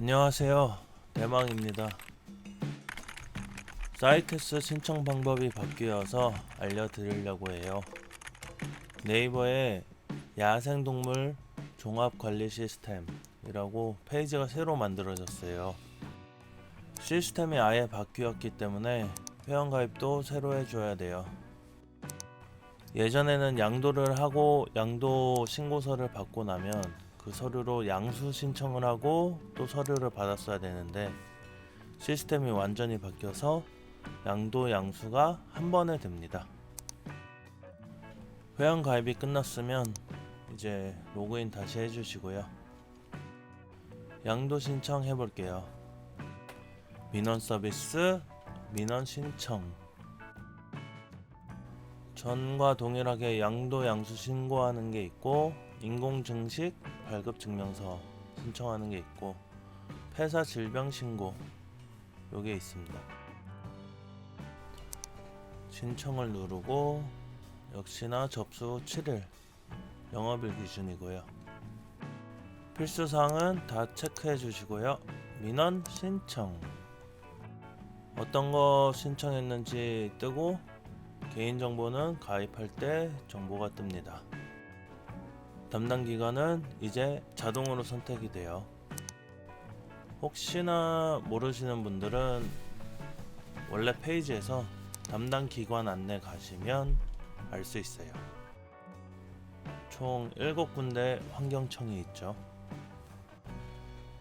안녕하세요. 대망입니다. 사이트스 신청 방법이 바뀌어서 알려드리려고 해요. 네이버에 야생동물 종합관리 시스템이라고 페이지가 새로 만들어졌어요. 시스템이 아예 바뀌었기 때문에 회원가입도 새로 해줘야 돼요. 예전에는 양도를 하고 양도 신고서를 받고 나면 그 서류로 양수 신청을 하고 또 서류를 받았어야 되는데 시스템이 완전히 바뀌어서 양도 양수가 한 번에 됩니다. 회원 가입이 끝났으면 이제 로그인 다시 해주시고요. 양도 신청 해볼게요. 민원 서비스, 민원 신청. 전과 동일하게 양도 양수 신고하는 게 있고 인공 증식 발급 증명서 신청하는 게 있고 폐사 질병 신고 요게 있습니다. 신청을 누르고 역시나 접수 후 7일 영업일 기준이고요. 필수 사항은 다 체크해 주시고요. 민원 신청 어떤 거 신청했는지 뜨고 개인정보는 가입할 때 정보가 뜹니다. 담당 기관은 이제 자동으로 선택이 돼요. 혹시나 모르시는 분들은 원래 페이지에서 담당 기관 안내 가시면 알 수 있어요. 총 7군데 환경청이 있죠.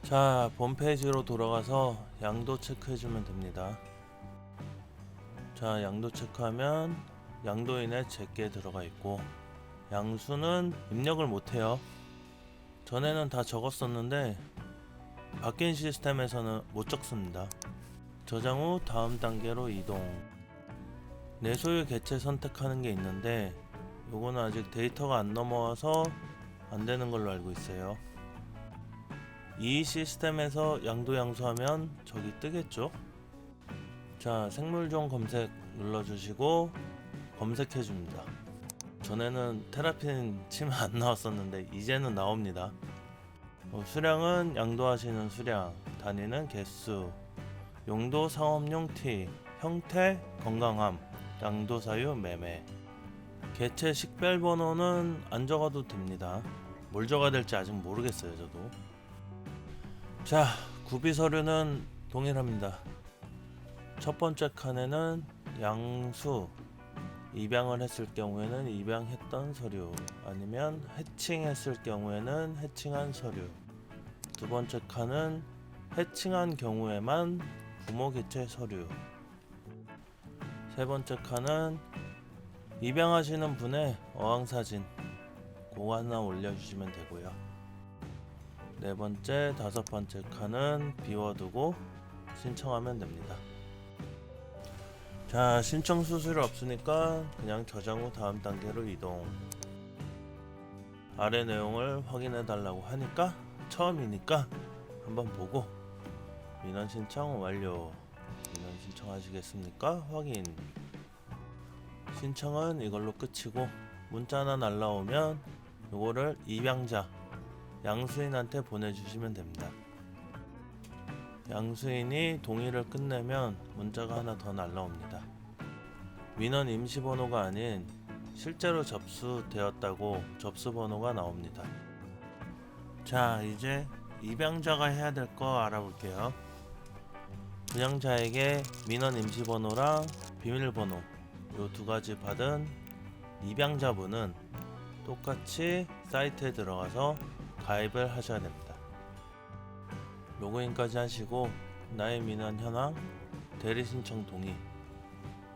자, 본 페이지로 돌아가서 양도 체크해주면 됩니다. 자, 양도 체크하면 양도인의 제게 들어가 있고 양수는 입력을 못해요. 전에는 다 적었었는데 바뀐 시스템에서는 못 적습니다. 저장 후 다음 단계로 이동. 내 소유 개체 선택하는 게 있는데 요거는 아직 데이터가 안 넘어와서 안 되는 걸로 알고 있어요. 이 시스템에서 양도 양수하면 저기 뜨겠죠? 자, 생물종 검색 눌러주시고 검색해 줍니다. 전에는 테라핀 치면 안 나왔었는데 이제는 나옵니다. 어, 수량은 양도하시는 수량, 단위는 개수, 용도 상업용 티, 형태 건강함, 양도 사유 매매. 개체 식별 번호는 안 적어도 됩니다. 뭘 적어야 될지 아직 모르겠어요, 저도. 자, 구비 서류는 동일합니다. 첫 번째 칸에는 양수 입양을 했을 경우에는 입양했던 서류 아니면 해칭했을 경우에는 해칭한 서류. 두 번째 칸은 해칭한 경우에만 부모 개체 서류. 세 번째 칸은 입양하시는 분의 어항 사진 그거 하나 올려주시면 되고요. 네 번째 다섯 번째 칸은 비워두고 신청하면 됩니다. 자 신청 수수료 없으니까 그냥 저장 후 다음 단계로 이동. 아래 내용을 확인해 달라고 하니까 처음이니까 한번 보고 민원 신청 완료. 민원 신청하시겠습니까? 확인. 신청은 이걸로 끝이고 문자 하나 날라오면 요거를 입양자 양수인한테 보내주시면 됩니다 양수인이 동의를 끝내면 문자가 하나 더 날라옵니다. 민원 임시 번호가 아닌 실제로 접수되었다고 접수 번호가 나옵니다. 자, 이제 입양자가 해야 될 거 알아볼게요. 분양자에게 민원 임시 번호랑 비밀번호 요 두 가지 받은 입양자분은 똑같이 사이트에 들어가서 가입을 하셔야 됩니다. 로그인까지 하시고 나의 민원 현황 대리 신청 동의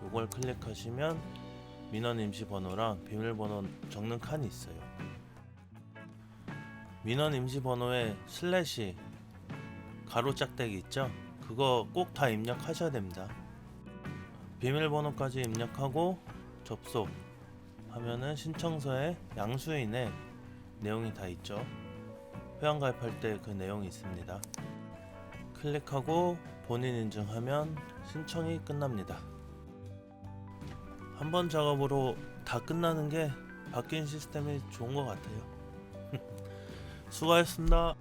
요걸 클릭하시면 민원 임시 번호랑 비밀번호 적는 칸이 있어요. 민원 임시 번호에 슬래시 가로 짝대기 있죠? 그거 꼭 다 입력하셔야 됩니다. 비밀번호까지 입력하고 접속 하면은 신청서에 양수인의 내용이 다 있죠. 회원 가입할 때 그 내용이 있습니다. 클릭하고 본인 인증하면 신청이 끝납니다. 한 번 작업으로 다 끝나는 게 바뀐 시스템이 좋은 것 같아요. 수고하셨습니다.